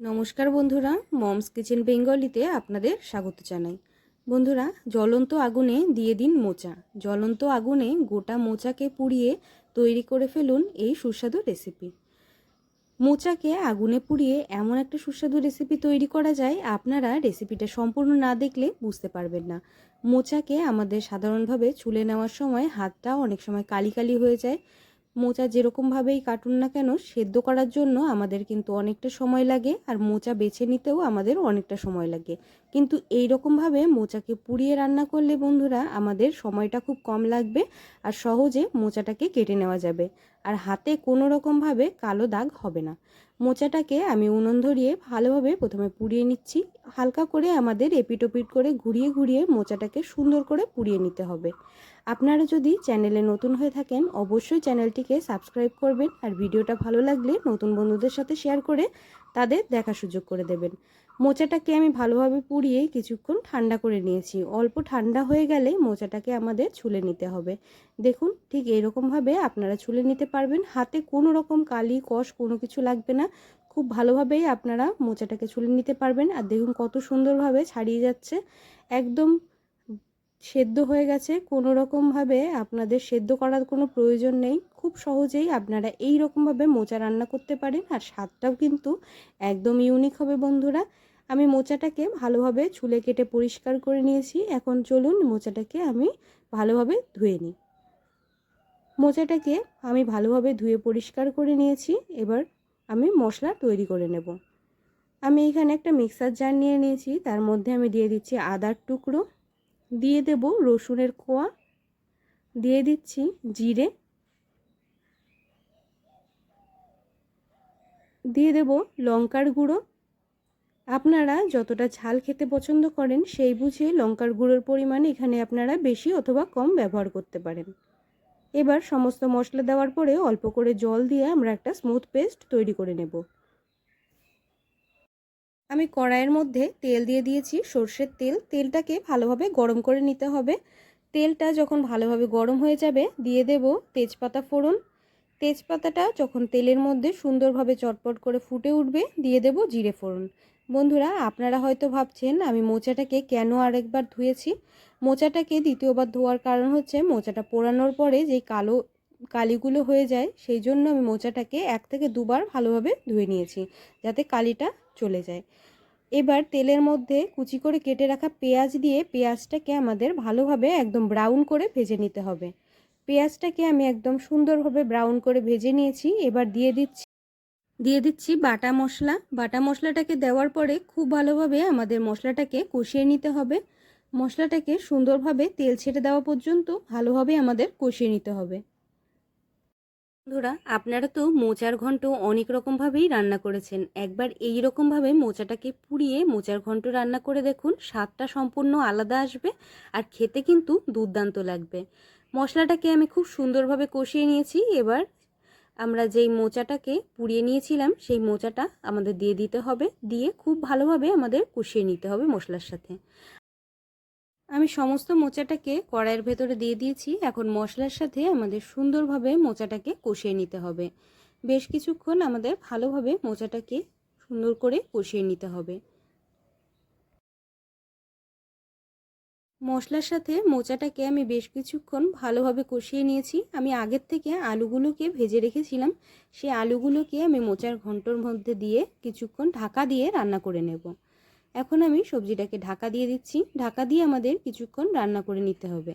নমস্কার বন্ধুরা, moms kitchen বেঙ্গলিতে আপনাদের স্বাগত জানাই। বন্ধুরা, জ্বলন্ত আগুনে দিয়ে দিন মোচা। জ্বলন্ত আগুনে গোটা মোচাকে পুড়িয়ে তৈরি করে ফেলুন এই সুস্বাদু রেসিপি। মোচাকে আগুনে পুড়িয়ে এমন একটা সুস্বাদু রেসিপি তৈরি করা যায়, আপনারা রেসিপিটা সম্পূর্ণ না দেখলে বুঝতে পারবেন না। মোচাকে আমাদের সাধারণভাবে ছুলে নেওয়ার সময় হাতটা অনেক সময় কালি কালি হয়ে যায় মোচা যেরকমভাবেই কাটুন না কেন, সেদ্ধ করার জন্য আমাদের কিন্তু অনেকটা সময় লাগে আর মোচা বেছে নিতেও আমাদের অনেকটা সময় লাগে। কিন্তু এই রকমভাবে মোচাকে পুড়িয়ে রান্না করলে বন্ধুরা আমাদের সময়টা খুব কম লাগবে আর সহজে মোচাটাকে কেটে নেওয়া যাবে। আর হাতে কোনো রকমভাবে কালো দাগ হবে না। মোচাটাকে আমি উনুন ধরিয়ে ভালোভাবে প্রথমে পুড়িয়ে নিচ্ছি। হালকা করে আমাদের এপিটোপিট করে ঘুরিয়ে ঘুরিয়ে মোচাটাকে সুন্দর করে পুড়িয়ে নিতে হবে। আপনারা যদি চ্যানেলে নতুন হয়ে থাকেন, অবশ্যই চ্যানেলটিকে সাবস্ক্রাইব করবেন আর ভিডিওটা ভালো লাগলে নতুন বন্ধুদের সাথে শেয়ার করে তাদের দেখা সুযোগ করে দেবেন। মোচাটাকে আমি ভালোভাবে পুড়িয়ে কিছুক্ষণ ঠান্ডা করে নিয়েছি। অল্প ঠান্ডা হয়ে গেলে মোচাটাকে আমাদের ছুলে নিতে হবে। দেখুন, ঠিক এইরকমভাবে আপনারা ছুলে নিতে পারবেন। হাতে কোনো রকম কালি, কষ, কোনো কিছু লাগবে না। খুব ভালোভাবেই আপনারা মোচাটাকে ছুলে নিতে পারবেন। আর দেখুন কত সুন্দরভাবে ছাড়িয়ে যাচ্ছে। একদম সেদ্ধ হয়ে গেছে। কোনো রকমভাবে আপনাদের সেদ্ধ করার কোনো প্রয়োজন নেই। খুব সহজেই আপনারা এই রকমভাবে মোচা রান্না করতে পারেন আর স্বাদটাও কিন্তু একদম ইউনিক হবে বন্ধুরা। আমি মোচাটাকে ভালোভাবে ছুলে কেটে পরিষ্কার করে নিয়েছি। এখন চলুন মোচাটাকে আমি ভালোভাবে ধুয়ে নিই। মোচাটাকে আমি ভালোভাবে ধুয়ে পরিষ্কার করে নিয়েছি। এবার আমি মশলা তৈরি করে নেব। আমি এখানে একটা মিক্সার জার নিয়ে নিয়েছি। তার মধ্যে আমি দিয়ে দিচ্ছি আদার টুকরো। দিয়ে দেব রসুনের কোয়া। দিয়ে দিচ্ছি জিরে। দিয়ে দেব লঙ্কার গুঁড়ো। আপনারা যতটা ঝাল খেতে পছন্দ করেন সেই বুঝে লঙ্কার গুঁড়োর পরিমাণ এখানে আপনারা বেশি অথবা কম ব্যবহার করতে পারেন। এবার সমস্ত মশলা দেওয়ার পরে অল্প করে জল দিয়ে আমরা একটা স্মুথ পেস্ট তৈরি করে নেব। আমি কড়াইয়ের মধ্যে তেল দিয়ে দিয়েছি সর্ষের তেল। তেলটাকে ভালোভাবে গরম করে নিতে হবে। তেলটা যখন ভালোভাবে গরম হয়ে যাবে, দিয়ে দেব তেজপাতা ফোড়ন। তেজপাতাটা যখন তেলের মধ্যে সুন্দরভাবে চটপট করে ফুটে উঠবে, দিয়ে দেব জিরে ফোড়ন। বন্ধুরা, আপনারা হয়তো ভাবছেন আমি মোচাটাকে কেন আরেকবার ধুয়েছি? মোচাটাকে দ্বিতীয়বার ধোয়ার কারণ হচ্ছে মোচাটা পোড়ানোর পরে যেই কালো কালিগুলো হয়ে যায়, সেই জন্য আমি মোচাটাকে এক থেকে দুবার ভালোভাবে ধুয়ে নিয়েছি। যাতে কালিটা চলে যায়। এবার তেলের মধ্যে কুচি করে কেটে রাখা পেঁয়াজ দিয়ে পেঁয়াজটাকে আমাদের ভালোভাবে একদম ব্রাউন করে ভেজে নিতে হবে। পেঁয়াজটাকে আমি একদম সুন্দরভাবে ব্রাউন করে ভেজে নিয়েছি। এবার দিয়ে দিচ্ছি দিয়ে দিচ্ছি বাটা মশলা। বাটা মশলাটাকে দেওয়ার পরে খুব ভালোভাবে আমাদের মশলাটাকে কষিয়ে নিতে হবে। মশলাটাকে সুন্দরভাবে তেল ছেড়ে দেওয়া পর্যন্ত ভালোভাবে আমাদের কষিয়ে নিতে হবে। বন্ধুরা, আপনারা তো মোচার ঘন্ট অনেক রকমভাবেই রান্না করেছেন। একবার এই রকমভাবে মোচাটাকে পুড়িয়ে মোচার ঘন্ট রান্না করে দেখুন, স্বাদটা সম্পূর্ণ আলাদা আসবে আর খেতে কিন্তু দুর্দান্ত লাগবে। মশলাটাকে আমি খুব সুন্দরভাবে কষিয়ে নিয়েছি। এবার আমরা যেই মোচাটাকে পুড়িয়ে নিয়েছিলাম, সেই মোচাটা আমাদের দিয়ে দিতে হবে। দিয়ে খুব ভালোভাবে আমাদের কষিয়ে নিতে হবে মশলার সাথে। আমি সমস্ত মোচাটাকে কড়াইয়ের ভেতরে দিয়ে দিয়েছি। এখন মশলার সাথে আমাদের সুন্দরভাবে মোচাটাকে কষিয়ে নিতে হবে। বেশ কিছুক্ষণ আমাদের ভালোভাবে মোচাটাকে সুন্দর করে কষিয়ে নিতে হবে। মশলার সাথে মোচাটাকে আমি বেশ কিছুক্ষণ ভালোভাবে কষিয়ে নিয়েছি। আমি আগের থেকে আলুগুলোকে ভেজে রেখেছিলাম। সেই আলুগুলোকে আমি মোচার ঘন্টর মধ্যে দিয়ে কিছুক্ষণ ঢাকা দিয়ে রান্না করে নেব। এখন আমি সবজিটাকে ঢাকা দিয়ে দিচ্ছি। ঢাকা দিয়ে আমাদের কিছুক্ষণ রান্না করে নিতে হবে।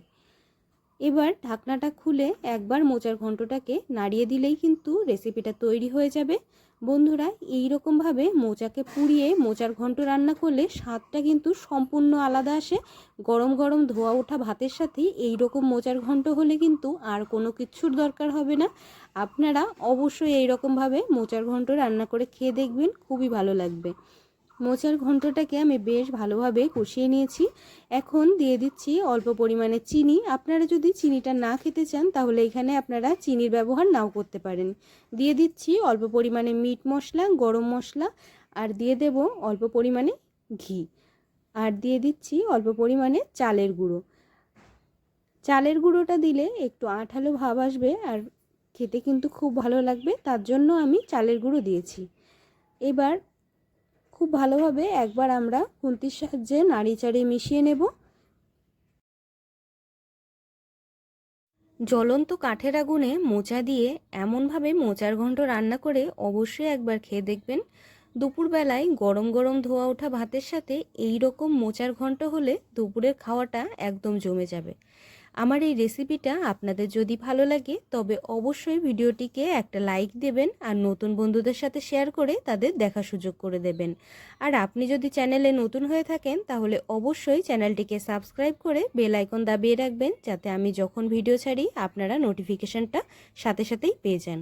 এবার ঢাকনাটা খুলে একবার মোচার ঘন্টটাকে নাড়িয়ে দিলেই কিন্তু রেসিপিটা তৈরি হয়ে যাবে। বন্ধুরা এই রকমভাবে মোচাকে পুড়িয়ে মোচার ঘন্ট রান্না করলে স্বাদটা কিন্তু সম্পূর্ণ আলাদা আসে। গরম গরম ধোয়া ওঠা ভাতের সাথে এই রকম মোচার ঘন্ট হলে কিন্তু আর কোনো কিছুর দরকার হবে না। আপনারা অবশ্যই এই রকমভাবে মোচার ঘন্ট রান্না করে খেয়ে দেখবেন, খুবই ভালো লাগবে। মোচার ঘন্টটাকে আমি বেশ ভালোভাবে কষিয়ে নিয়েছি। এখন দিয়ে দিচ্ছি অল্প পরিমাণে চিনি। আপনারা যদি চিনিটা না খেতে চান, তাহলে এখানে আপনারা চিনির ব্যবহার নাও করতে পারেন। দিয়ে দিচ্ছি অল্প পরিমাণে মিট মশলা, গরম মশলা, আর দিয়ে দেব অল্প পরিমাণে ঘি। আর দিয়ে দিচ্ছি অল্প পরিমাণে চালের গুঁড়ো। চালের গুঁড়োটা দিলে একটু আঠালো ভাব আসবে, আর খেতে কিন্তু খুব ভালো লাগবে। তার জন্য আমি চালের গুঁড়ো দিয়েছি। এবার খুব ভালোভাবে একবার আমরা খুন্তির সাহায্যে নাড়ি চাড়িয়ে মিশিয়ে নেব। জ্বলন্ত কাঠের আগুনে মোচা দিয়ে এমনভাবে মোচার ঘন্ট রান্না করে অবশ্যই একবার খেয়ে দেখবেন। দুপুরবেলায় গরম গরম ধোয়া ওঠা ভাতের সাথে এই রকম মোচার ঘন্ট হলে দুপুরের খাওয়াটা একদম জমে যাবে। আমার এই রেসিপিটা আপনাদের যদি ভালো লাগে, তবে অবশ্যই ভিডিওটিকে একটা লাইক দেবেন আর নতুন বন্ধুদের সাথে শেয়ার করে তাদের দেখা সুযোগ করে দেবেন। আর আপনি যদি চ্যানেলে নতুন হয়ে থাকেন, তাহলে অবশ্যই চ্যানেলটিকে সাবস্ক্রাইব করে বেল আইকন দাবিয়ে রাখবেন, যাতে আমি যখন ভিডিও ছাড়ি, আপনারা নোটিফিকেশানটা সাথে সাথেই পেয়ে যান।